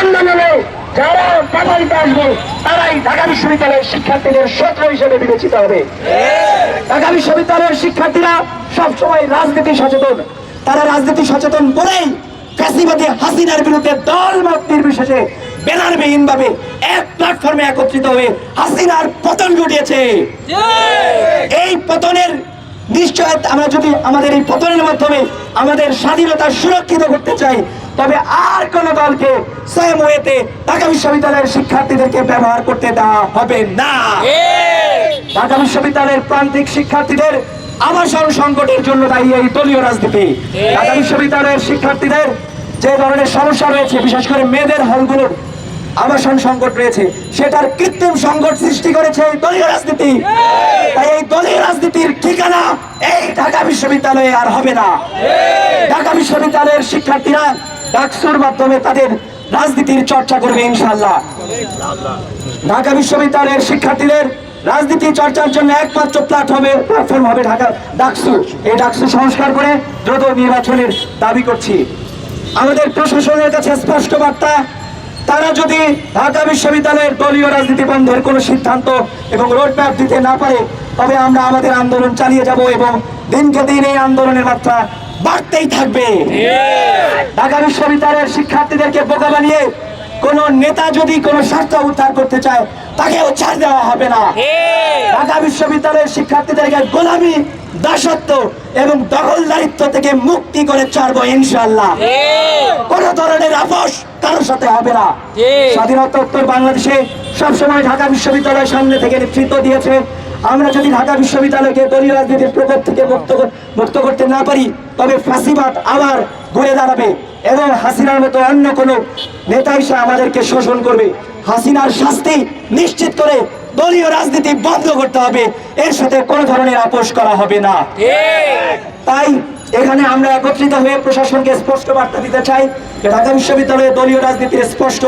আন্দোলনে যারা প্রভাবিত আসবে তারাই ঢাকা বিশ্ববিদ্যালয়ের শিক্ষার্থীদের শত্রু হিসেবে বিবেচিত হবে। ঢাকা বিশ্ববিদ্যালয়ের শিক্ষার্থীরা সবসময় রাজনীতি সচেতন। তারা রাজনীতি সচেতন ফ্যাসিবাদী হাসিনার বিরুদ্ধে দল মত নির্বিশেষে ভাবে এক প্ল্যাটফর্মে একত্রিত হয়ে হাসিনার পতন ঘটিয়েছে। এই পতনের নিশ্চয় আমরা যদি আমাদের এই পতনের মাধ্যমে আমাদের স্বাধীনতা সুরক্ষিত করতে চাই তবে আর কোন দলকে সেম ওয়েতে ঢাকা বিশ্ববিদ্যালয়ের শিক্ষার্থীদেরকে ব্যবহার করতে দেওয়া হবে না। ঢাকা বিশ্ববিদ্যালয়ের প্রান্তিক শিক্ষার্থীদের আবাসন সংকটের জন্য দায়ী এই দলীয় রাজনীতি। ঢাকা বিশ্ববিদ্যালয়ের শিক্ষার্থীদের যে ধরনের সমস্যা রয়েছে বিশেষ করে মেয়েদের হলগুলোর আবাসন সংকট রয়েছে, সেটার কৃত্রিম সংকট সৃষ্টি করেছে এই দলীয় রাজনীতি। তাই এই দলীয় রাজনীতির ঠিকানা এই ঢাকা বিশ্ববিদ্যালয়ে আর হবে না। ঢাকা বিশ্ববিদ্যালয়ের শিক্ষার্থীরা ডাকসুর মাধ্যমে তাদের রাজনীতির চর্চা করবে ইনশাল্লাহ ঢাকা বিশ্ববিদ্যালয়ের শিক্ষার্থীদের রাজনীতি চর্চার জন্য একমাত্র প্ল্যাটফর্মে প্ল্যাটফর্ম হবে ঢাকা ডাকসু। এই ডাকসু সংস্কার করে দ্রুত নির্বাচনের দাবি করছি। আমাদের প্রশাসনের কাছে স্পষ্ট বার্তা তারা যদি ঢাকা বিশ্ববিদ্যালয়ের দলীয় রাজনীতি বন্ধের কোনো সিদ্ধান্ত এবং রোডম্যাপ দিতে না পারে, তবে আমরা আমাদের আন্দোলন চালিয়ে যাব এবং দিনকে দিন এই আন্দোলনের মাত্রা বাড়তেই থাকবে। ঢাকা বিশ্ববিদ্যালয়ের শিক্ষার্থীদেরকে বোকা বানিয়ে কোন নেতা যদি কোনো স্বার্থ উদ্ধার করতে চায়, তাকেও ছাড় দেওয়া হবে না। ঢাকা বিশ্ববিদ্যালয়ের শিক্ষার্থীদেরকে গোলামি, দাসত্ব এবং দখলদারিত্ব থেকে মুক্তি করে ছাড়বো ইনশাল্লাহ কোন ধরনের আপোষ কারোর সাথে হবে না। স্বাধীনতা উত্তর বাংলাদেশে সবসময় ঢাকা বিশ্ববিদ্যালয়ের সামনে থেকে নেতৃত্ব দিয়েছে। আমরা যদি ঢাকা বিশ্ববিদ্যালয়কে দলীয় রাজনীতির প্রকোপ থেকে মুক্ত মুক্ত করতে না পারি তবে ফাঁসিবাদ আবার ঘুরে দাঁড়াবে এবং হাসিনার মতো অন্য কোনো নেতা এসে আমাদেরকে শোষণ করবে। হাসিনার শাস্তি নিশ্চিত করে দলীয় রাজনীতি বন্ধ করতে হবে। এর সাথে কোনো ধরনের আপোষ করা হবে না। তাই এখানে আমরা একত্রিত হয়ে প্রশাসনকে স্পষ্ট বার্তা দিতে চাই যে ঢাকা বিশ্ববিদ্যালয়ে দলীয় রাজনীতির স্পষ্ট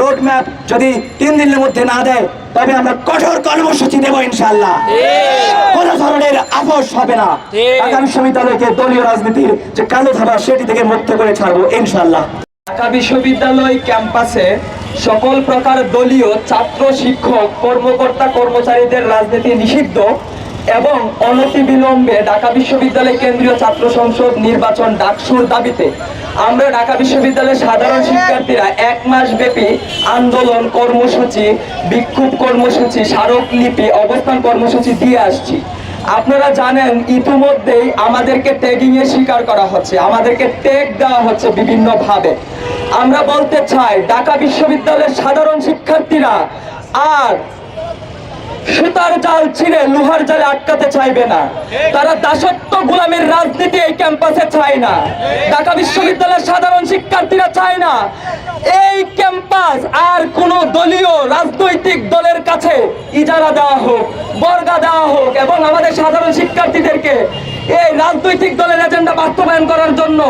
রোড ম্যাপ যদি তিন দিনের মধ্যে না দেয় তবে আমরা কঠোর কর্মসূচি দেবো ইনশাল্লাহ কোন ধরনের আপোষ হবে না। ঢাকা বিশ্ববিদ্যালয়কে দলীয় রাজনীতির যে কালো ধাবা সেটি থেকে মুক্ত করে ছাড়বো ইনশাল্লাহ ঢাকা বিশ্ববিদ্যালয় ক্যাম্পাসে সকল প্রকার দলীয় ছাত্র শিক্ষক কর্মকর্তা কর্মচারীদের রাজনীতি নিষিদ্ধ। এবং অনতি অনতিবিলম্বে ঢাকা বিশ্ববিদ্যালয় কেন্দ্রীয় ছাত্র সংসদ নির্বাচন ডাকসুর দাবিতে আমরা ঢাকা বিশ্ববিদ্যালয়ের সাধারণ শিক্ষার্থীরা এক মাস ব্যাপী আন্দোলন কর্মসূচি, বিক্ষোভ কর্মসূচি স্মারকলিপি অবস্থান কর্মসূচি দিয়ে আসছি। আপনারা জানেন, ইতিমধ্যেই আমাদেরকে ট্যাগিং এ স্বীকার করা হচ্ছে, আমাদেরকে ট্যাগ দেওয়া হচ্ছে বিভিন্ন ভাবে আমরা বলতে চাই, ঢাকা বিশ্ববিদ্যালয়ের সাধারণ শিক্ষার্থীরা আর সুতার জাল ছিঁড়ে লোহার জালে আটকাতে চাইবে না। তারা দাসত্ব গোলামের রাজনীতি এই ক্যাম্পাসে চায় না। ঢাকা বিশ্ববিদ্যালয়ের সাধারণ শিক্ষার্থীরা চায় না। এই ক্যাম্পাস আর কোন দলীয় রাজনৈতিক দলের কাছে ইজারা দেওয়া হোক, বর্গা দেওয়া হোক এবং আমাদের সাধারণ শিক্ষার্থীদেরকে এই রাজনৈতিক দলের এজেন্ডা বাস্তবায়ন করার জন্য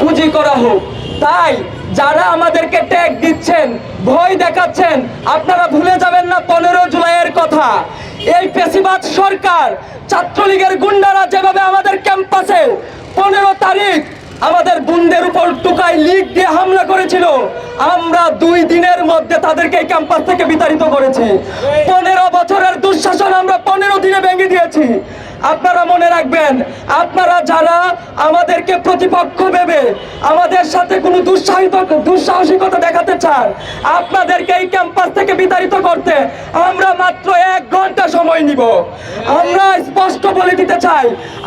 পুঁজি করা হোক। তাই যারা আমাদেরকে দিচ্ছেন ভয় দেখাচ্ছেন, আপনারা ভুলে যাবেন না পনেরো জুলাইয়ের কথা। এই পেশিবাদ সরকার ছাত্রলীগের গুন্ডারা যেভাবে আমাদের ক্যাম্পাসে পনেরো তারিখ আমাদের বুন্দের উপর টুকাই লিগ দিয়ে হামলা করেছিল, আমরা দুই দিনের মধ্যে তাদেরকে এই ক্যাম্পাস থেকে বিতাড়িত করেছি। পনেরো বছরের দুঃশাসন আমরা পনেরো দিনে ভেঙে দিয়েছি। আপনারা মনে রাখবেন আপনারা যারা আমাদেরকে প্রতিপক্ষ ভেবে আমাদের সাথে কোনো দুঃসাহিত দুঃসাহসিকতা দেখাতে চান আপনাদেরকে এই ক্যাম্পাস থেকে বিতাড়িত করতে আমরা মাত্র এক ঘণ্টা সময় নিব। আমরা স্পষ্ট বলে দিতে চাই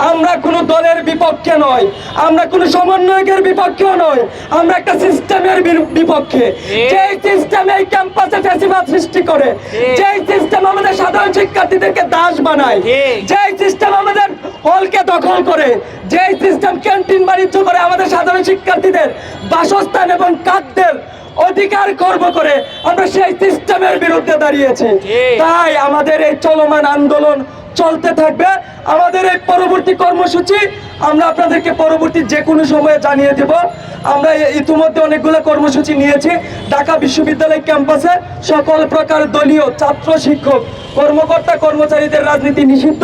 আমরা কোনো দলের বিপক্ষে নয় আমরা কোনো সমন্বয়কের বিপক্ষেও নয় আমরা একটা সিস্টেমের বিপক্ষে। যেই সিস্টেম এই ক্যাম্পাসে ফ্যাসিবাদ সৃষ্টি করে যেই সিস্টেম আমাদের সাধারণ শিক্ষার্থীদেরকে দাস বানায় যেই সিস্টেম আমাদের হলকে দখল করে যে সিস্টেম ক্যান্টিন বাণিজ্য করে আমাদের সাধারণ শিক্ষার্থীদের বাসস্থান এবং কাকদের অধিকার করব করে আমরা সেই সিস্টেমের বিরুদ্ধে দাঁড়িয়েছি। তাই আমাদের এই চলমান আন্দোলন চলতে থাকবে। আমাদের এই পরবর্তী কর্মসূচি আমরা আপনাদেরকে পরবর্তী যে কোনো সময়ে জানিয়ে দেব। আমরা ইতিমধ্যে অনেকগুলো কর্মসূচি নিয়েছি। ঢাকা বিশ্ববিদ্যালয় ক্যাম্পাসে সকল প্রকার দলীয় ছাত্র শিক্ষক, কর্মকর্তা কর্মচারীদের রাজনীতি নিষিদ্ধ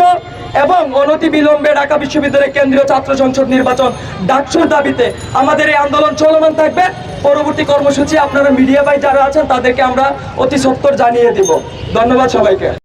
এবং অনতি বিলম্বে ঢাকা বিশ্ববিদ্যালয় কেন্দ্রীয় ছাত্র সংসদ নির্বাচন ডাকসুর দাবিতে আমাদের এই আন্দোলন চলমান থাকবে। পরবর্তী কর্মসূচি আপনারা মিডিয়া ভাই যারা আছেন তাদেরকে আমরা অতি সত্বর জানিয়ে দিব। ধন্যবাদ সবাইকে।